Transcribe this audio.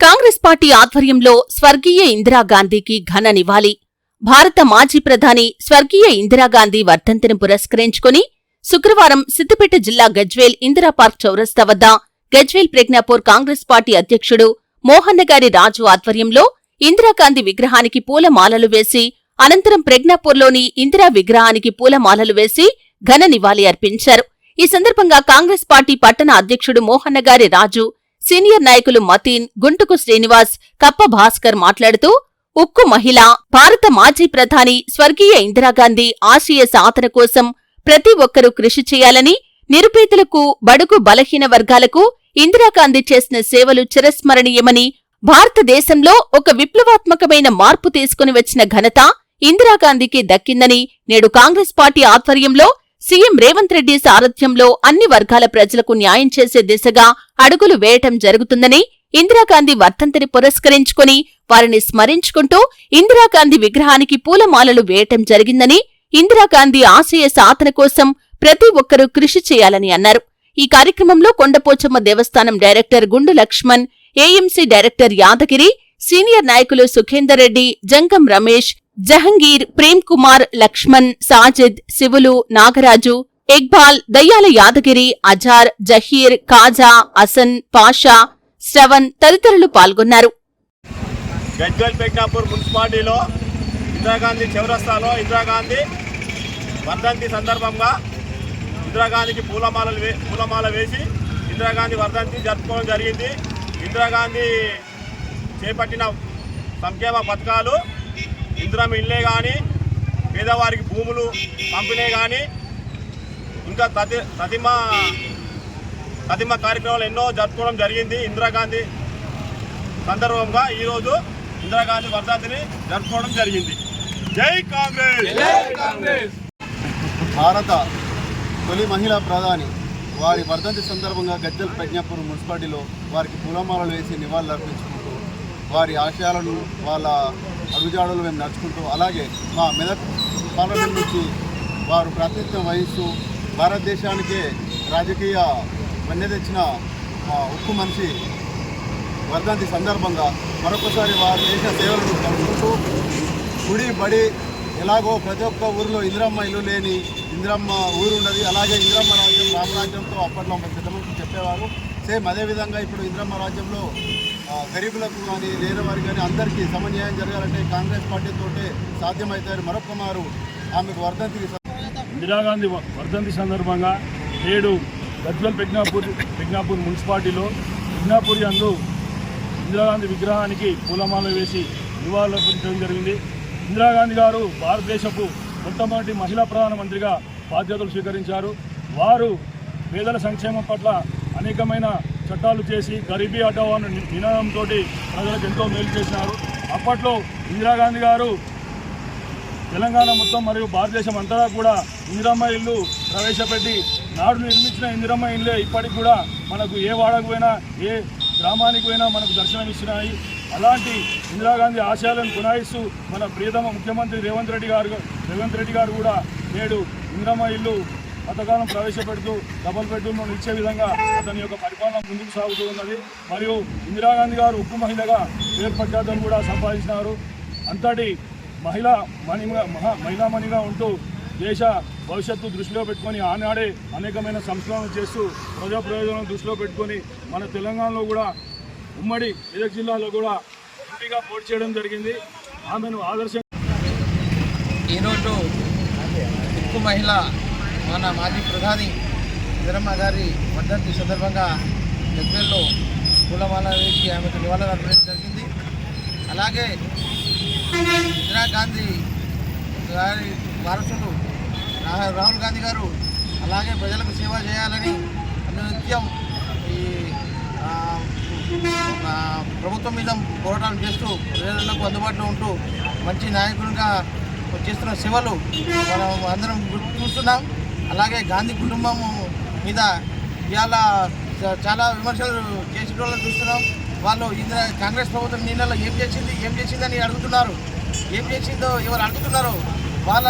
Congress party ఆధ్వర్యంలో స్వర్గీయ ఇందిరాగాంధీకి ఘన నివాళి. భారత మాజీ ప్రధాని స్వర్గీయ ఇందిరాగాంధీ వర్ధంతిని పురస్కరించుకుని శుక్రవారం సిద్దిపేట జిల్లా గజ్వేల్ ఇందిరాపార్క్ చౌరస్తా వద్ద గజ్వేల్ ప్రజ్ఞాపూర్ కాంగ్రెస్ పార్టీ అధ్యక్షుడు మోహన్నగారి రాజు ఆధ్వర్యంలో ఇందిరాగాంధీ విగ్రహానికి పూలమాలలు వేసి అనంతరం ప్రజ్ఞాపూర్లోని ఇందిరా విగ్రహానికి పూలమాలలు వేసి ఘన నివాళి అర్పించారు. ఈ సందర్భంగా కాంగ్రెస్ పార్టీ పట్టణ అధ్యక్షుడు మోహన్నగారి రాజు సీనియర్ నాయకులు మతీన్ గుంటుకు శ్రీనివాస్ కప్ప భాస్కర్ మాట్లాడుతూ ఉక్కు మహిళ భారత మాజీ ప్రధాని స్వర్గీయ ఇందిరాగాంధీ ఆశయ సాధన కోసం ప్రతి ఒక్కరూ కృషి చేయాలని నిరుపేదలకు బడుగు బలహీన వర్గాలకు ఇందిరాగాంధీ చేసిన సేవలు చిరస్మరణీయమని భారతదేశంలో ఒక విప్లవాత్మకమైన మార్పు తీసుకుని వచ్చిన ఘనత ఇందిరాగాంధీకి దక్కిందని నేడు కాంగ్రెస్ పార్టీ ఆధ్వర్యంలో సీఎం రేవంత్ రెడ్డి సారథ్యంలో అన్ని వర్గాల ప్రజలకు న్యాయం చేసే దిశగా అడుగులు వేయటం జరుగుతుందని ఇందిరాగాంధీ వర్ధంతిని పురస్కరించుకుని వారిని స్మరించుకుంటూ ఇందిరాగాంధీ విగ్రహానికి పూలమాలలు వేయటం జరిగిందని ఇందిరాగాంధీ ఆశయ సాధన కోసం ప్రతి ఒక్కరూ కృషి చేయాలని అన్నారు. ఈ కార్యక్రమంలో కొండపోచమ్మ దేవస్థానం director Gundu Laxman AMC director Yadagiri senior నాయకులు సుఖేందర్ రెడ్డి జంగం రమేష్ జహంగీర్ ప్రేమ్ కుమార్ లక్ష్మణ్ సాజిద్ శివులు నాగరాజు ఇక్బాల్ దయ్యాల యాదగిరి అజార్ జహీర్ కాజా అసన్ పాషా శ్రవణ్ తదితరులు పాల్గొన్నారు. గజ్వల్ పెగ్నాపూర్ మున్సిపాలిటీలో ఇందిరాగాంధీ చౌరస్తాలో ఇందిరాగాంధీ వర్ధంతి సందర్భంగా ఇందిరాగాంధీకి పూలమాలలు వే పూలమాల వేసి ఇందిరాగాంధీ వర్ధంతి జరుపుకోవడం జరిగింది. ఇందిరాగాంధీ చేపట్టిన సంక్షేమ పథకాలు ఇందిరమ్మ ఇల్లే కానీ పేదవారికి భూములు పంపిణీ కానీ ఇంకా తది తదిమ తదిమ కార్యక్రమాలు ఎన్నో జరుపుకోవడం జరిగింది ఇందిరాగాంధీ సందర్భంగా. ఈరోజు ఇందిరాగాంధీ వర్ధంతిని జరుపుకోవడం జరిగింది. జై కాంగ్రెస్! భారత తొలి మహిళా ప్రధాని వారి వర్ధంతి సందర్భంగా గజ్జల్ ప్రజ్ఞాపూర్ మున్సిపాలిటీలో వారికి పూలమాలలు వేసి నివాళులు అర్పించుకుంటూ వారి ఆశయాలను వాళ్ళ అడుగుజాడలు మేము నడుచుకుంటూ అలాగే మా మెదక్ పార్లమెంట్ నుంచి వారు ప్రాతినిధ్యం వహిస్తూ భారతదేశానికే రాజకీయ వన్నె తెచ్చిన మా ఉక్కు మనిషి వర్ధంతి సందర్భంగా మరొకసారి వారు చేసిన సేవలను తలుచుకుంటూ గుడి బడి ఎలాగో ప్రతి ఒక్క ఊరిలో ఇందిరమ్మ ఇల్లు లేని ఇందిరమ్మ ఊరు ఉన్నది. అలాగే ఇందిరమ్మ రాజ్యం రామరాజ్యంతో అప్పట్లో ఒక పెద్ద చెప్పేవారు. సేమ్ అదేవిధంగా ఇప్పుడు ఇందిరమ్మ రాజ్యంలో గరీబులకు కానీ లేని వారికి కానీ అందరికీ సమన్యాయం జరగాలంటే కాంగ్రెస్ పార్టీతోటే సాధ్యమవుతారు మరొక మారు ఆమెకు వర్ధంతికి ఇందిరాగాంధీ వ- వర్ధంతి సందర్భంగా నేడు గజ్వల్ పెగ్నాపూర్ పెగ్నాపూర్ మున్సిపాలిటీలో పెగ్నాపూర్ యందు ఇందిరాగాంధీ విగ్రహానికి పూలమాల వేసి నివాళులర్పించడం జరిగింది. ఇందిరాగాంధీ గారు భారతదేశపు మొట్టమొదటి మహిళా ప్రధానమంత్రిగా బాధ్యతలు స్వీకరించారు. వారు పేదల సంక్షేమం పట్ల అనేకమైన చట్టాలు చేసి గరీబీ హటావో అనే నినాదంతో ప్రజలకు ఎంతో మేలు చేసినారు. అప్పట్లో ఇందిరాగాంధీ గారు తెలంగాణ మొత్తం మరియు భారతదేశం అంతటా కూడా ఇందిరమ్మ ఇల్లు ప్రవేశపెట్టి నాడు నిర్మించిన ఇందిరమ్మ ఇల్లే ఇప్పటికి కూడా మనకు ఏ వాడకు పోయినా ఏ గ్రామానికి పోయినా మనకు దర్శనమిస్తున్నాయి అలాంటి ఇందిరాగాంధీ ఆశయాలను కొనాయిస్తూ మన ప్రియతమ ముఖ్యమంత్రి రేవంత్ రెడ్డి గారు రేవంత్ రెడ్డి గారు కూడా నేడు ఇందిరమ్మ ఇల్లు పథకాలను ప్రవేశపెడుతూ డబల్ బెడ్రూమ్లను ఇచ్చే విధంగా అతని యొక్క పరిపాలన ముందుకు సాగుతూ ఉన్నది. మరియు ఇందిరాగాంధీ గారు ఉక్కు మహిళగా పేరు కూడా సంపాదించినారు. అంతటి మహిళా మణి మహా మహిళామణిగా ఉంటూ దేశ భవిష్యత్తు దృష్టిలో పెట్టుకొని ఆనాడే అనేకమైన సంస్కరణలు చేస్తూ ప్రజా ప్రయోజనం దృష్టిలో పెట్టుకొని మన తెలంగాణలో కూడా ఉమ్మడి మెదక్ జిల్లాలో కూడా ఎంపీగా పోటీ చేయడం జరిగింది. ఆమెను ఆదర్శంగా ఈరోజు ఉక్కు మహిళ మన మాజీ ప్రధాని ఇందిరమ్మ గారి వర్ధంతి సందర్భంగా దగ్గరలో పూలమాల వేసి ఆమెకు నివాళులు అర్పించడం జరిగింది. అలాగే ఇందిరాగాంధీ గారి వారసులు రాహుల్ గాంధీ గారు అలాగే ప్రజలకు సేవ చేయాలని నిత్యం ఈ ప్రభుత్వం మీద పోరాటాలు చేస్తూ ప్రజలకు అందుబాటులో ఉంటూ మంచి నాయకులుగా చేస్తున్న సేవలు మనం అందరం చూస్తున్నాం. అలాగే గాంధీ కుటుంబం మీద ఇవాళ చాలా విమర్శలు చేసిన వాళ్ళని చూస్తున్నాం. వాళ్ళు ఇందిరా కాంగ్రెస్ ప్రభుత్వం నీళ్ళలో ఏం చేసింది ఏం చేసిందని అడుగుతున్నారు. ఏం చేసిందో ఎవరు అడుగుతున్నారు? వాళ్ళ